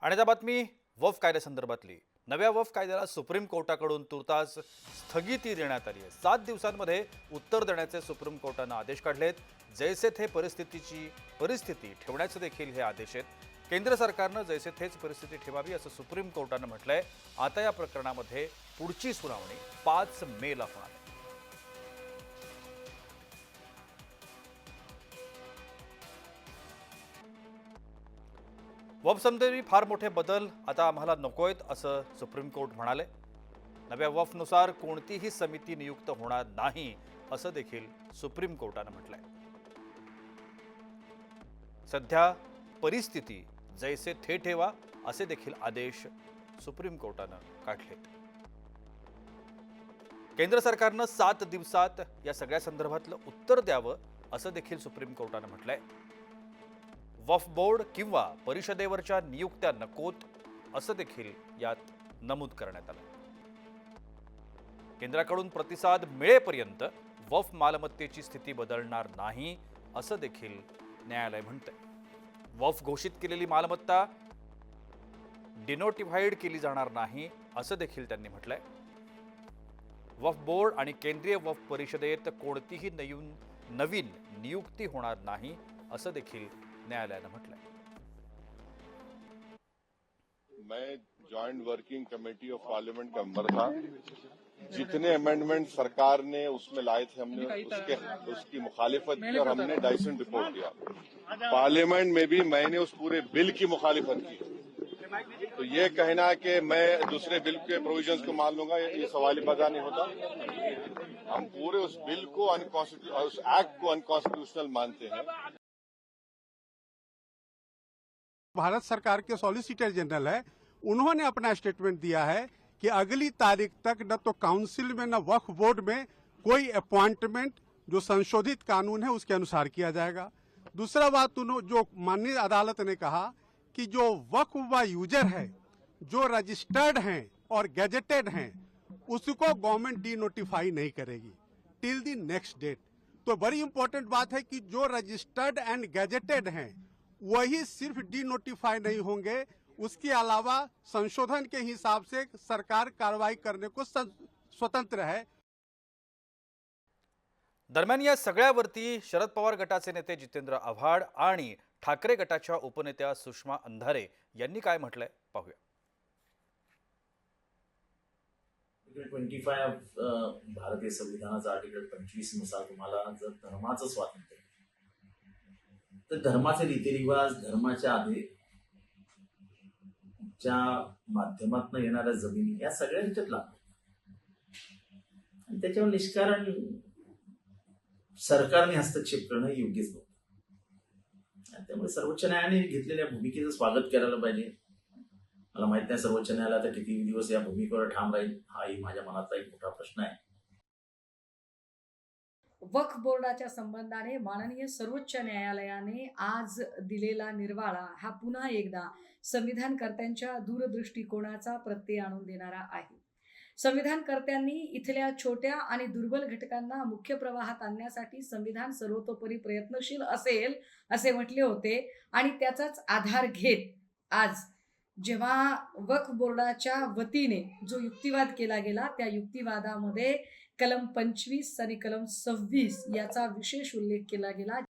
आणि आता बातमी वफ कायद्यासंदर्भातली. नव्या वफ कायद्याला सुप्रीम कोर्टाकडून तुर्तास स्थगिती देण्यात आली आहे. सात दिवसांमध्ये उत्तर देण्याचे सुप्रीम कोर्टानं आदेश काढलेत. जैसे थे परिस्थितीची परिस्थिती ठेवण्याचे देखील हे आदेश आहेत. केंद्र सरकारनं जैसे थेच परिस्थिती ठेवावी असं सुप्रीम कोर्टानं म्हटलंय. आता या प्रकरणामध्ये पुढची सुनावणी पाच मेला होणार. वफ संदर्भी फार मोठे बदल आता आम्हाला नकोयत असं सुप्रीम कोर्ट म्हणाले. नव्या वफनुसार कोणतीही समिती नियुक्त होणार नाही असं देखील सुप्रीम कोर्टानं म्हटलंय. सध्या परिस्थिती जैसे थे ठेवा असे देखील आदेश सुप्रीम कोर्टानं काढले. केंद्र सरकारनं सात दिवसात या सगळ्या संदर्भातलं उत्तर द्यावं असं देखील सुप्रीम कोर्टानं म्हटलंय. वफ बोर्ड किंवा परिषदेवरच्या नियुक्त्या नकोत असं देखील यात नमूद करण्यात आलं. केंद्राकडून प्रतिसाद मिळेपर्यंत वफ मालमत्तेची स्थिती बदलणार नाही असं देखील न्यायालय म्हणतंय. वफ घोषित केलेली मालमत्ता डिनोटिफाईड केली जाणार नाही असं देखील त्यांनी म्हटलंय. वफ बोर्ड आणि केंद्रीय वफ परिषदेत कोणतीही नवीन नवीन नियुक्ती होणार नाही असं देखील न्यायालयानं म्हटलंय मैं joint working committee of parliament का मेंबर था। जितने अमेंडमेंट सरकार ने उसमें लाए थे हमने उसके उसकी मुखालिफत की और हमने डाइसन रिपोर्ट दिया। पार्लियामेंट में भी मैंने उस पूरे बिल की मुखालिफत की। तो ये कहना कि मैं दूसरे बिल के प्रोविजंस को मान लूँगा ये सवाल पैदा नहीं होता। हम पूरे उस बिल को अनकॉन्स्टिट्यू उस एक्ट को अनकॉन्स्टिट्यूशनल मानते हैं। भारत सरकार के सॉलिसिटर जनरल है, उन्होंने अपना स्टेटमेंट दिया है कि अगली तारीख तक न तो काउंसिल में, न वक्फ बोर्ड में कोई अपॉइंटमेंट जो संशोधित कानून है, उसके अनुसार किया जाएगा। दूसरा बात जो माननीय अदालत ने कहा कि जो वक्फ व यूज़र है, जो रजिस्टर्ड हैं और गैजेटेड हैं, उसको गवर्नमेंट डी नोटिफाई नहीं करेगी। टिल दी नेक्स्ट डेट तो बड़ी इंपॉर्टेंट बात है कि जो रजिस्टर्ड एंड गैजेटेड हैं वही सिर्फ डी नोटिफाई नहीं होंगे। उसके अलावा संशोधन के हिसाब से सरकार कार्रवाई करने को स्वतंत्र है। दरम्यान या सगळ्यावरती शरद पवार गटाचे नेते जितेंद्र आव्हाड आणि ठाकरे गटाच्या उपनेत्या सुषमा अंधारे यांनी काय म्हटलंय? पाहूया. ट्वेंटी फाय भारतीय संविधानाचा आर्टिकल पंचवीसनुसार तुम्हाला जर धर्माचं स्वातंत्र्य तर धर्माचे रीतिरिवाज धर्माच्या आधी च्या माध्यमातून येणाऱ्या जमिनी या सगळ्या ह्याच्यात लागतात आणि त्याच्यावर निष्कारण सरकारने हस्तक्षेप करणं योग्यच नव्हतं. त्यामुळे सर्वोच्च न्यायालयाने घेतलेल्या भूमिकेचं स्वागत करायला पाहिजे. मला माहीत नाही सर्वोच्च न्यायालय आता किती दिवस या भूमिकेवर ठाम राहील हाही माझ्या मनातला एक मोठा प्रश्न आहे. वक्फ बोर्डाच्या संबंधाने माननीय सर्वोच्च न्यायालयाने आज दिलेला निर्वाळा हा पुन्हा एकदा संविधानकर्त्यांच्या दूरदृष्टिकोनाचा प्रत्यय आणून देणारा आहे. संविधानकर्त्यांनी इथल्या छोट्या आणि दुर्बल घटकांना मुख्य प्रवाहात आणण्यासाठी संविधान सर्वतोपरी प्रयत्नशील असेल असे म्हटले होते आणि त्याचाच आधार घेत आज जेव्हा वक्फ बोर्डाच्या वतीने जो युक्तिवाद केला गेला त्या युक्तिवादामध्ये कलम पंचवीस आणि कलम सव्वीस याचा विशेष उल्लेख केला गेला